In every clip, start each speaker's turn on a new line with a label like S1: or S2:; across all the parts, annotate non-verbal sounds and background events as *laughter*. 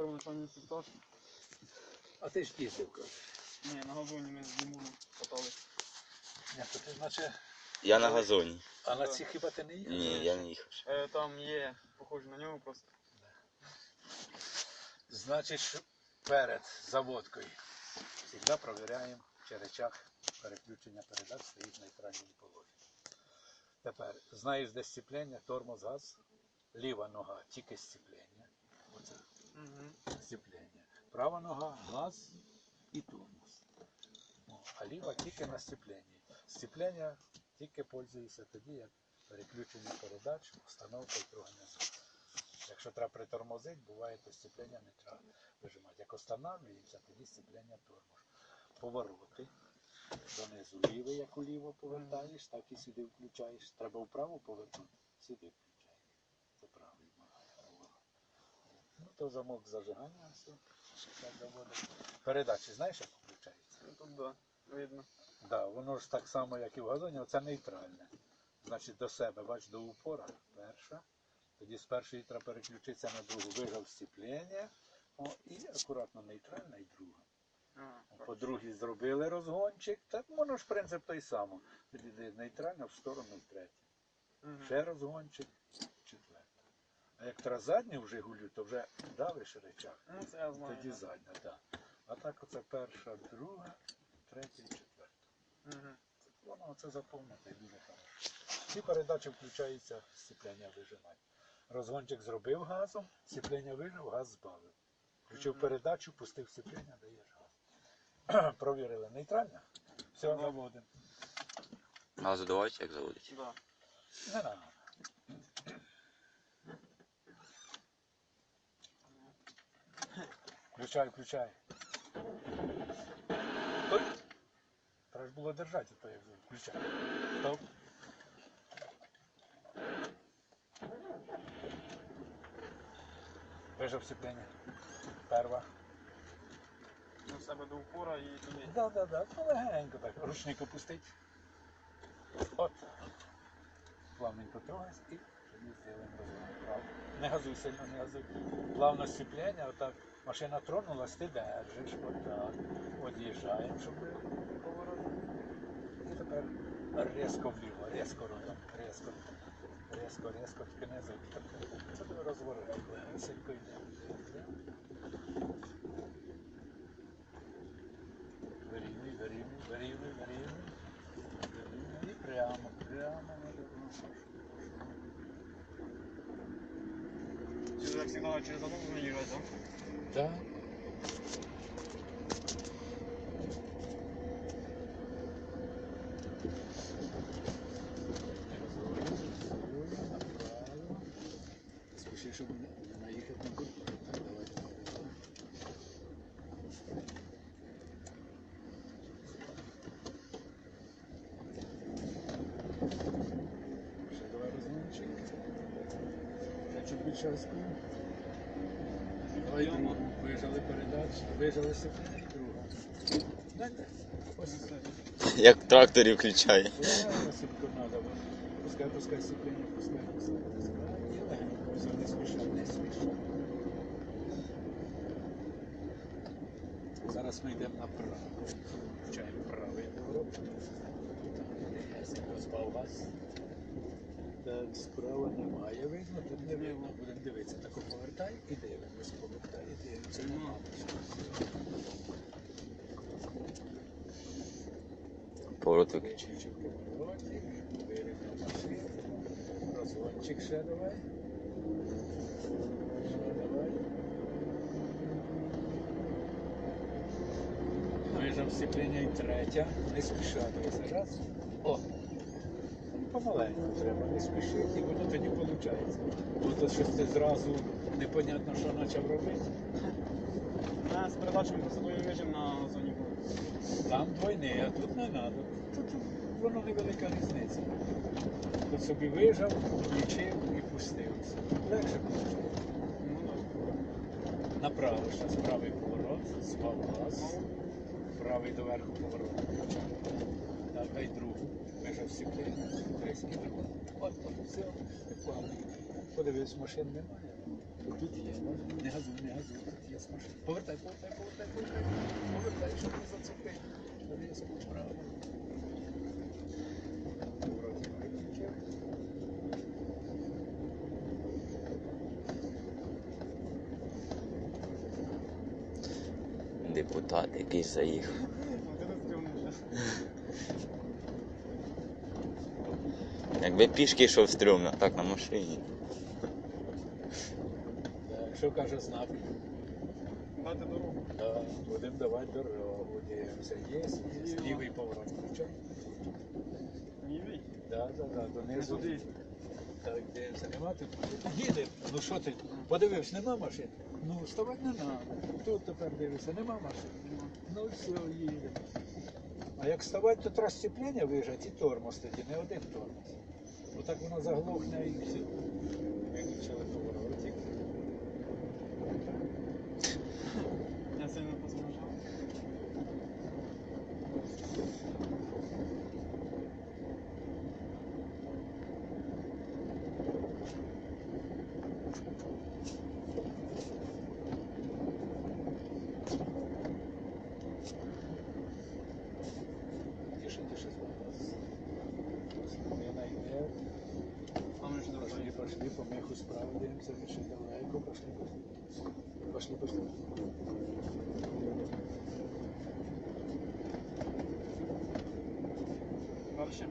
S1: первоначальний інструктаж.
S2: А ти ж їздив, кажеш.
S1: Ні, на газоні ми з Дімоном катали.
S2: Ні, то ти наче.
S3: Я на газоні.
S2: А на ці хіба ти не їхав?
S3: Ні, я не їхав.
S1: Е, там є, похоже на нього просто.
S2: Значить, що перед заводкою завжди провіряємо чи речах переключення передач стоїть в нейтральному положенні. Тепер знаєш, де сцеплення, тормоз, газ, ліва нога тільки сцеплення. Оце
S1: Угу.
S2: Права нога, газ і тормоз. А ліва тільки на сцепленні. Сцеплення тільки пользується тоді, як переключення передач, установка і газу. Якщо треба притормозити, буває, то сцеплення не треба вижимати. Як останавлюється, тоді сцеплення тормоз. Повороти. Донизу лівий, як уліво повертаєш, так і сюди включаєш. Треба вправо повернути, сюди включаєш. Це правий має поворот. Ну то замок зажигання, все. Передачі, знаєш, як включається?
S1: Ну тут да, видно.
S2: Да, воно ж так само, як і в газоні, оце нейтральне. Значить, до себе, бач, до упора перша. Тоді з першої треба переключитися на другу. Вижав сцеплення, о, і акуратно нейтральна і друга.
S1: А,
S2: По другій зробили розгончик, так воно ж принцип той самий. Тоді йде нейтральна в сторону.
S1: Мгм.
S2: Ще розгончик. А як треба задню вже гулю, то вже давиш речах.
S1: Ну це я знаю.
S2: Тоді задня, так. А так оце перша, друга, третя і четверта.
S1: Мгм.
S2: Воно це заповнити дуже хорошо. Ці передачі включаються сцеплення вижимання. Розгончик зробив газом, сцеплення вижив, газ збавив. Включив
S1: Мгм.
S2: передачу, пустив сцеплення, даєш газ. *clears throat* Провірили нейтрально. Все, заводимо.
S3: А задавайте, як заводить.
S1: Да.
S2: Не надо. Включай, включай. Стой. Треба ж було держати, то як включай. Стоп. Вижав сцеплення. Перва.
S1: На себе до упора і туди.
S2: Да, да, да. Ну, легенько так. Ручник опустить. От. Плавненько трогайся і тоді зробимо. Не газуй сильно, не газуй. Плавно сцеплення, отак. Машина тронулась, ти держиш, отак. Од'їжджаємо, щоб не поворот. І тепер різко вліво, різко рулем, різко. Різко, різко, тільки не зайти. Це буде розворот. Легенько йде. Вирівнюй, вирівнюй, вирівнюй, вирівнюй. І прямо, прямо надо.
S1: Чи як завжди через одну наїжджати, так?
S2: Так. Спіши, щоб не наїхати на курку. Так, давай. Ще давай розмінчик. Я чуть більше розкрию. Вижали передачу, сцеплення друга. Дайте.
S3: Як в тракторі включає.
S2: Сипку надо. Пускай, пускай сцеплення, пускай, пускай, пускай. Все, не спіша, не спіша. Зараз ми йдемо направо. Включаємо правий поворот. Розбав газ. Так, справа немає видно, тут не видно. Будемо дивитися. Тако повертай і дивимося. Повертай і дивимося.
S3: Поворот виключив.
S2: Розгончик ще давай. Ще давай. Вижав сцеплення і третя. Не спіша, дивися. Раз. О! Помаленьку треба, не спішити, і воно тоді виходить. Бо то щось ти зразу непонятно, що почав робити.
S1: З передачами посадовий режим на зоні був.
S2: Там двойний, а тут не треба. Тут воно невелика різниця. Тут собі вижав, включив і пустився. Легше виходить.
S1: Ну так.
S2: Направо зараз правий поворот, спав газ, правий доверху поворот. Дай другу. Вижав сіплення, тріски. От, от, все, плавний. Подивись, машин немає. Тут є, не газуй, не газуй, тут є. з машини. Повертай, повертай, повертай, повертай. Повертай, щоб не зацепити. Різко вправо.
S3: Депутат якийсь заїхав.
S1: Ти не стрімний зараз.
S3: Якби пішки йшов стрьомно, так на машині.
S2: Що каже знак?
S1: Дати дорогу.
S2: Да, будемо давати дорогу, дивимося. Є. Лівий поворот включай.
S1: Лівий.
S2: Да, да, да,
S1: Не
S2: донизу. Так, дивимося, нема тут. Їде. Ну що ти? Подивився, нема машин? Ну, вставати не треба. Тут тепер дивишся, нема машин. Ну все, їде. А як вставати, то треба сцеплення виїжджати і тормоз тоді, не один тормоз. Отак вона заглохне і все. по меху справа дивимося, ще далеко, пошли, пошли. Пошли, пошли.
S1: Дальше.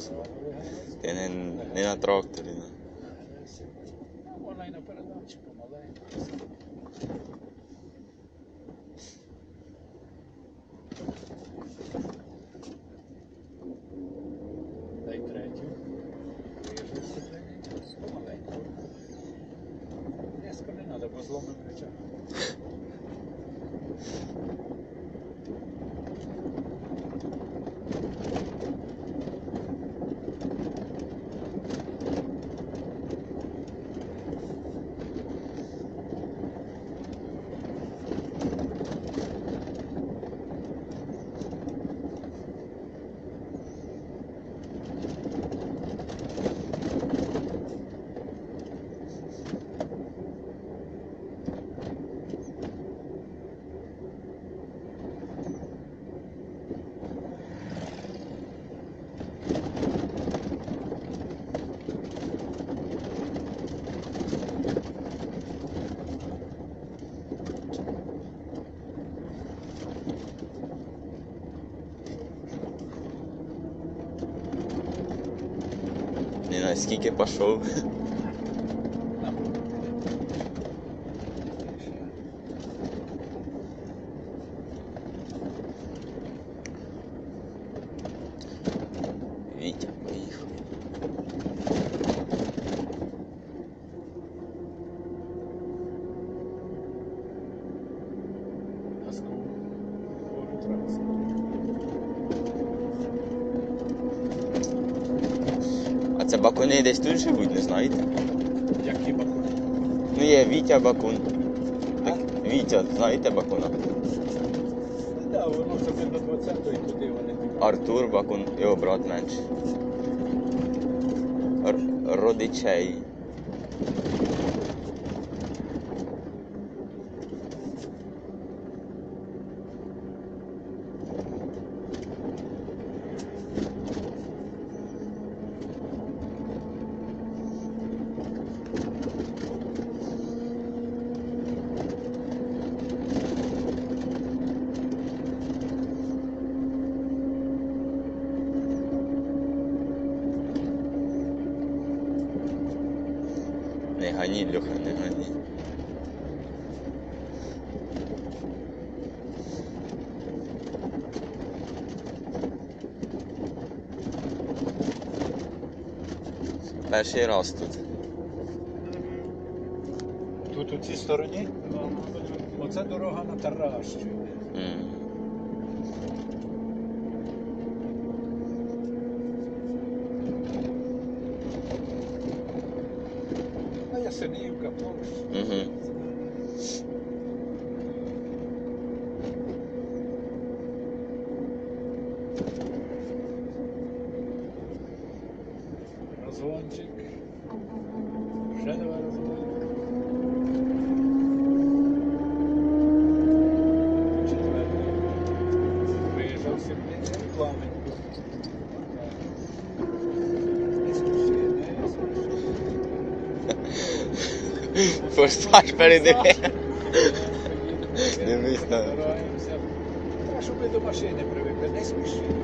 S3: Збавз. Ти не, не на тракторі. ну.
S2: Ну, Вона й на передачі помаленьку. Дай третю. Виїжджай сцеплення. Помаленьку. Різко не треба, бо зломим речах.
S3: Не наскільки пішов. Вітя це бакуни десь тут живуть, не знаєте?
S2: Які бакуни?
S3: Ну є Вітя Бакун. Так, Вітя, знаєте Бакуна?
S2: Да, воно собі до 20-ї туди вони
S3: Артур Бакун, його брат менший. Родичей. Гані, Льоха, не гані. Перший раз тут.
S2: Тут у цій стороні. Оце дорога на Таращу.
S3: Угу.
S2: Розгончик. Ще два розгончик. Четвертий. Виїжджав сімейний реклами. Не спіши, не спіши.
S3: Форсаж передиви. Дивись на-.
S2: Треба, щоб ми до машини привикли, не спіши.